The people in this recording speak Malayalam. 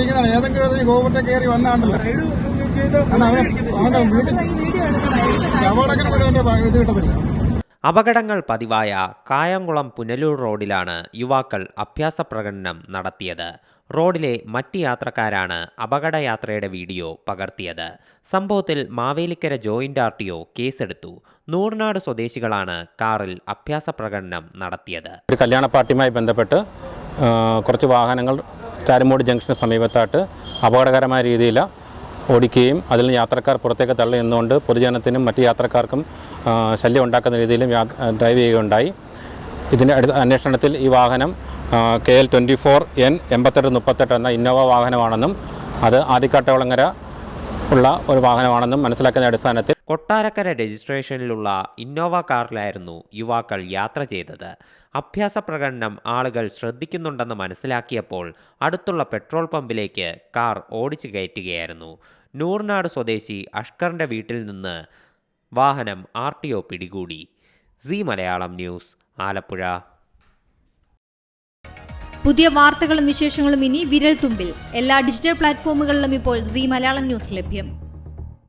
ഇരിക്കുന്നതാണ്. ഏതെങ്കിലും ഒരു ഗോപുരത്തെ കയറി വന്നാണല്ലോ അവനെ വീട്ടിൽ പോലും ഇത് കിട്ടത്തില്ല. അപകടങ്ങൾ പതിവായ കായംകുളം പുനലൂർ റോഡിലാണ് യുവാക്കൾ അഭ്യാസ പ്രകടനം നടത്തിയത്. റോഡിലെ മറ്റ് യാത്രക്കാരാണ് അപകടയാത്രയുടെ വീഡിയോ പകർത്തിയത്. സംഭവത്തിൽ Mavelikkara joint R T O കേസെടുത്തു. നൂറിനാട് സ്വദേശികളാണ് കാറിൽ അഭ്യാസ പ്രകടനം നടത്തിയത്. ഒരു കല്യാണ പാർട്ടിയുമായി ബന്ധപ്പെട്ട് കുറച്ച് വാഹനങ്ങൾ ചാരുമൂട് ജംഗ്ഷന് സമീപത്തായിട്ട് അപകടകരമായ രീതിയിൽ ഓടിക്കുകയും അതിൽ യാത്രക്കാർ പുറത്തേക്ക് തള്ളി നിന്നുകൊണ്ട് പൊതുജനത്തിനും മറ്റ് യാത്രക്കാർക്കും ശല്യം ഉണ്ടാക്കുന്ന രീതിയിലും ഡ്രൈവ് ചെയ്യുകയുണ്ടായി. ഇതിന്റെ അടുത്ത അന്വേഷണത്തിൽ ഈ വാഹനം K L twenty four N എൺപത്തെട്ട് മുപ്പത്തെട്ട് എന്ന ഇന്നോവ വാഹനമാണെന്നും അത് ആദിക്കാട്ടവളങ്ങര ഉള്ള ഒരു വാഹനമാണെന്നും മനസ്സിലാക്കുന്ന അടിസ്ഥാനത്തിൽ കൊട്ടാരക്കര രജിസ്ട്രേഷനിലുള്ള ഇന്നോവ കാറിലായിരുന്നു യുവാക്കൾ യാത്ര ചെയ്തത്. അഭ്യാസ പ്രകടനം ആളുകൾ ശ്രദ്ധിക്കുന്നുണ്ടെന്ന് മനസ്സിലാക്കിയപ്പോൾ അടുത്തുള്ള പെട്രോൾ പമ്പിലേക്ക് കാർ ഓടിച്ചു കയറ്റുകയായിരുന്നു. നൂർനാട് സ്വദേശി അഷ്കറിന്റെ വീട്ടിൽ നിന്ന് വാഹനം ആർ ടി ഒ പിടികൂടി. Zee Malayalam news Alappuzha. പുതിയ വാർത്തകളും വിശേഷങ്ങളും ഇനി വിരൽ തുമ്പിൽ എല്ലാ ഡിജിറ്റൽ പ്ലാറ്റ്ഫോമുകളിലും ഇപ്പോൾ സി മലയാളം ന്യൂസ് ലഭ്യം.